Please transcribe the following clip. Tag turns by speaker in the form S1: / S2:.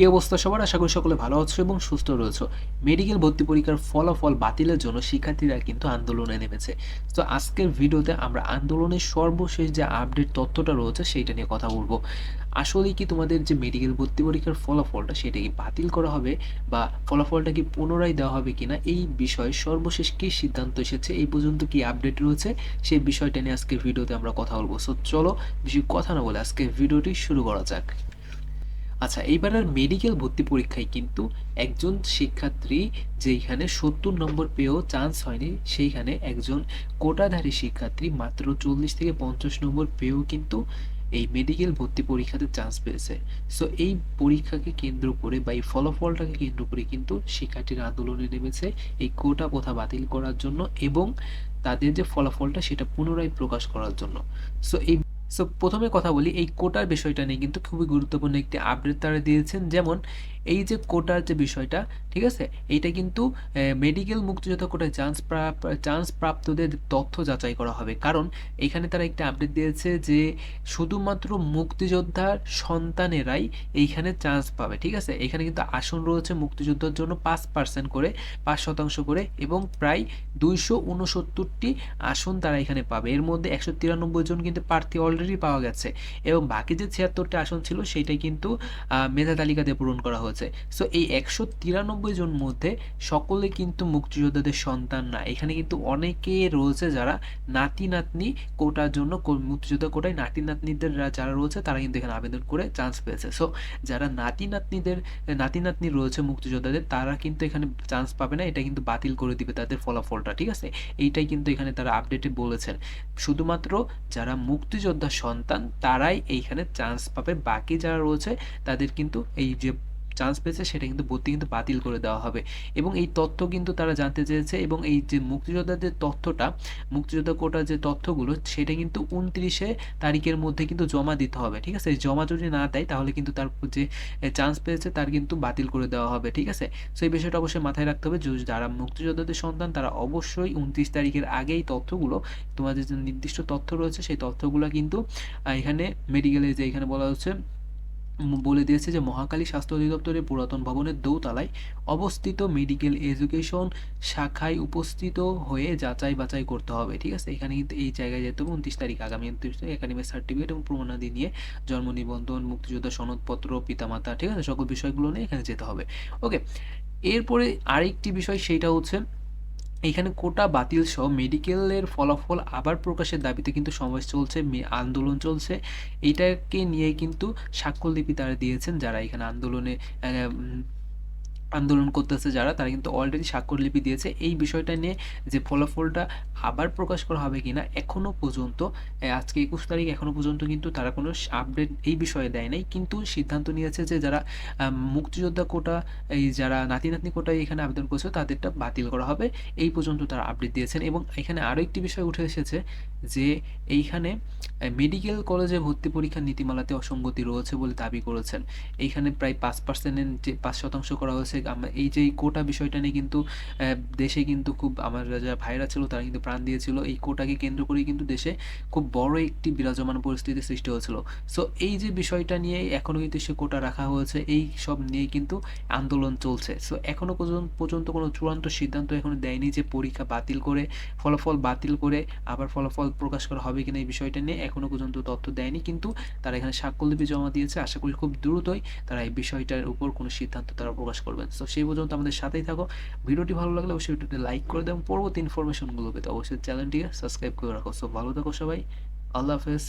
S1: কি অবস্থা সবার? আশা করি সকলে ভালো আছো এবং সুস্থ রয়েছে। মেডিকেল ভর্তি পরীক্ষার ফলাফল বাতিলের জন্য শিক্ষার্থীরা কিন্তু আন্দোলনে নেমেছে। তো আজকের ভিডিওতে আমরা আন্দোলনের সর্বশেষ যে আপডেট তথ্যটা রয়েছে সেইটা নিয়ে কথা বলব। আসলে কি তোমাদের যে মেডিকেল ভর্তি পরীক্ষার ফলাফলটা সেটা কি বাতিল করা হবে বা ফলাফলটা কি পুনরায় দেওয়া হবে কিনা এই বিষয়ে সর্বশেষ কি সিদ্ধান্ত এসেছে এই পর্যন্ত কি আপডেট রয়েছে সেই বিষয়টা নিয়ে আজকে ভিডিওতে আমরা কথা বলব। সো চলো, বেশি কথা না বলে আজকে ভিডিওটি শুরু করা যাক। আচ্ছা এইবারের মেডিকেল ভর্তি পরীক্ষায় কিন্তু একজন শিক্ষার্থী যেইখানে সত্তর নম্বর পেয়েও চান্স হয়নি, সেইখানে একজন কোটাধারী শিক্ষার্থী মাত্র চল্লিশ থেকে পঞ্চাশ নম্বর পেয়েও কিন্তু এই মেডিকেল ভর্তি পরীক্ষাতে চান্স পেয়েছে। সো এই পরীক্ষাকে কেন্দ্র করে বা এই ফলাফলটাকে কেন্দ্র করে কিন্তু শিক্ষার্থীরা আন্দোলনে নেমেছে এই কোটা প্রথা বাতিল করার জন্য এবং তাদের যে ফলাফলটা সেটা পুনরায় প্রকাশ করার জন্য। সো এই সো প্রথমে কথা বলি, এই কোটার বিষয়টা নিয়ে কিন্তু খুবই গুরুত্বপূর্ণ একটি আপডেট তারা দিয়েছেন। যেমন, এই যে কোটার যে বিষয়টা, ঠিক আছে? এইটা কিন্তু মেডিকেল মুক্তিযোদ্ধা কোটায় চান্স চান্স প্রাপ্তদের তথ্য যাচাই করা হবে। কারণ, এখানে তারা একটি আপডেট দিয়েছে যে, শুধুমাত্র মুক্তিযোদ্ধার সন্তানেরাই এইখানে চান্স পাবে, ঠিক আছে? এখানে কিন্তু আসন রয়েছে মুক্তিযোদ্ধার জন্য পাঁচ পার্সেন্ট করে, পাঁচ শতাংশ করে এবং প্রায় দুইশো উনসত্তরটি আসন তারা এখানে পাবে। এর মধ্যে একশো তিরানব্বই জন কিন্তু প্রার্থী অলরেডি পাওয়া গেছে। এবং বাকি যে ছিয়াত্তরটি আসন ছিল, সেইটাই কিন্তু মেধা তালিকাতে পূরণ করা হয়েছে। সো এই একশো তিরানব্বই জন মধ্যে সকলে কিন্তু মুক্তিযোদ্ধাদের সন্তান না। এখানে কিন্তু অনেকে রয়েছে যারা নাতি, নাতনি কোটার জন্য মুক্তিযোদ্ধা কোটায় নাতি, নাতনিদের যারা রয়েছে, তারা কিন্তু এখানে আবেদন করে চান্স পেয়েছে। সো যারা নাতি, নাতনিদের, নাতি, নাতনি রয়েছে মুক্তিযোদ্ধাদের, তারা কিন্তু এখানে চান্স পাবে না। এটা কিন্তু বাতিল করে দিবে তাদের ফলাফলটা, ঠিক আছে? এইটাই কিন্তু এখানে তারা আপডেটে বলেছেন। শুধুমাত্র যারা মুক্তিযোদ্ধা সন্তান তারাই এইখানে চান্স পাবে। বাকি যারা রয়েছে তাদের কিন্তু এই যে চান্স পেয়েছে, সেটা কিন্তু ভর্তি কিন্তু বাতিল করে দেওয়া হবে। এবং এই তথ্য কিন্তু তারা জানতে চেয়েছে এবং এই যে মুক্তিযোদ্ধার যে তথ্যটা, মুক্তিযোদ্ধা কোটার যে তথ্যগুলো, সেটা কিন্তু উনত্রিশে তারিখের মধ্যে কিন্তু জমা দিতে হবে, ঠিক আছে? জমা যদি না দেয়, তাহলে কিন্তু তার যে চান্স পেয়েছে, তার কিন্তু বাতিল করে দেওয়া হবে, ঠিক আছে? সো, এই বিষয়টা অবশ্যই মাথায় রাখতে হবে। যারা মুক্তিযোদ্ধাদের সন্তান, তারা অবশ্যই উনত্রিশ তারিখের আগেই তথ্যগুলো, তোমাদের যে নির্দিষ্ট তথ্য রয়েছে, সেই তথ্যগুলো কিন্তু এখানে মেডিকেলে যে এখানে বলা হচ্ছে বলে দিয়েছে যে মহাকালী স্বাস্থ্য অধিদপ্তরের পুরাতন ভবনের দৌতলায় অবস্থিত মেডিকেল এডুকেশন শাখায় উপস্থিত হয়ে যাচাই বাছাই করতে হবে, ঠিক আছে? এখানে কিন্তু এই জায়গায় যেতে হবে, উনত্রিশ তারিখ, আগামী উনত্রিশ তারিখ, একাডেমিক সার্টিফিকেট এবং প্রমাণাদি নিয়ে জন্ম নিবন্ধন, মুক্তিযোদ্ধা সনদপত্র, পিতামাতা, ঠিক আছে? সকল বিষয়গুলো নিয়ে এখানে যেতে হবে। ওকে, এরপরে আরেকটি বিষয় সেইটা হচ্ছে এখানে কোটা বাতিল সহ মেডিকেলের ফলাফল আবার প্রকাশের দাবিতে কিন্তু সমাবেশ চলছে আন্দোলন চলছে। এটাকে নিয়ে কিন্তু স্বাক্ষরলিপি তারা দিয়েছেন যারা এখানে আন্দোলনে আন্দোলন করতেছে যারা, তারা কিন্তু অলরেডি স্বাক্ষরলিপি দিয়েছে। এই বিষয়টা নিয়ে যে ফলাফলটা আবার প্রকাশ করা হবে কিনা এখনও পর্যন্ত আজকে একুশ তারিখ এখনও পর্যন্ত কিন্তু তারা কোনো আপডেট এই বিষয়ে দেয় নাই। কিন্তু সিদ্ধান্ত নিয়েছে যে যারা মুক্তিযোদ্ধা কোটা, এই যারা নাতি নাতনি কোটায় এখানে আবেদন করছে, তাদেরটা বাতিল করা হবে। এই পর্যন্ত তারা আপডেট দিয়েছেন। এবং এখানে আরও একটি বিষয় উঠে এসেছে যে এইখানে মেডিকেল কলেজে ভর্তি পরীক্ষার নীতিমালাতে অসঙ্গতি রয়েছে বলে দাবি করেছেন। এইখানে প্রায় পাঁচ পার্সেন্টের যে পাঁচ শতাংশ করা হয়েছে এই যে কোটা বিষয়টা নিয়ে কিন্তু দেশে কিন্তু খুব আমার যারা ভাইরা ছিল তারা কিন্তু প্রাণ দিয়েছিল। এই কোটাকে কেন্দ্র করেই কিন্তু দেশে খুব বড় একটি বিরাজমান পরিস্থিতি সৃষ্টি হয়েছিল। সো এই যে বিষয়টা নিয়ে এখনও কিন্তু সে কোটা রাখা হয়েছে, এই সব নিয়ে কিন্তু আন্দোলন চলছে। সো এখনও পর্যন্ত কোনো চূড়ান্ত সিদ্ধান্ত এখনও দেয়নি যে পরীক্ষা বাতিল করে, ফলাফল বাতিল করে আবার ফলাফল প্রকাশ করা হবে কিনা এই বিষয়টা নিয়ে এখনও পর্যন্ত তথ্য দেয়নি। কিন্তু তারা এখানে স্বাক্ষরলিপি জমা দিয়েছে। আশা করি খুব দ্রুতই তারা এই বিষয়টার উপর কোনো সিদ্ধান্ত তারা প্রকাশ করবেন। সো সেই পর্যন্ত আমাদের সাথেই থাকো। ভিডিওটি ভালো লাগলে অবশ্যই ভিডিওটি লাইক করে দেবো পরবর্তী ইনফরমেশনগুলো পেতে অবশ্যই চ্যানেলটিকে সাবস্ক্রাইব করে রাখো। সো ভালো থাকো সবাই। আল্লাহ হাফেজ।